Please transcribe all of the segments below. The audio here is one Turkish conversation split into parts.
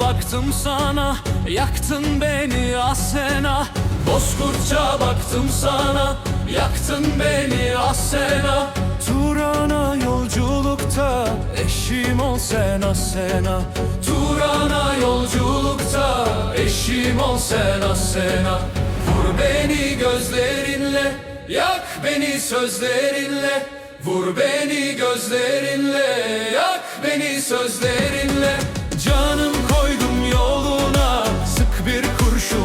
baktım sana Yaktın beni asena. Bozkurtça baktım sana Yaktın beni asena. Turana yolculukta Eşim ol sen asena. Turana yolculukta Eşim ol sen asena. Vur beni gözlerinle Yak beni sözlerinle. Vur beni gözlerinle Yak beni sözlerinle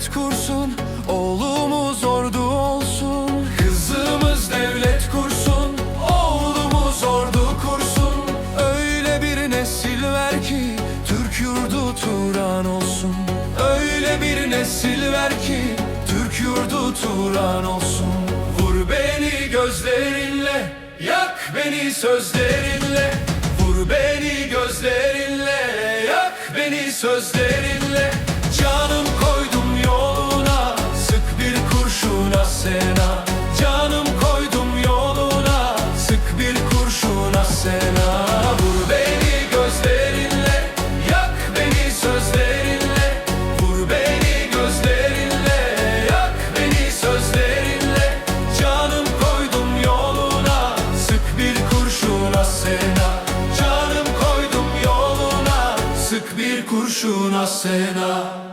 devlet kursun, oğlumuz ordu olsun. Kızımız devlet kursun, oğlumuz ordu kursun. Öyle bir nesil ver ki Türk yurdu Turan olsun. Öyle bir nesil ver ki Türk yurdu Turan olsun. Vur beni gözlerinle, yak beni sözlerinle. Vur beni gözlerinle, yak beni sözlerinle. Canım koydum sık bir kurşun asena.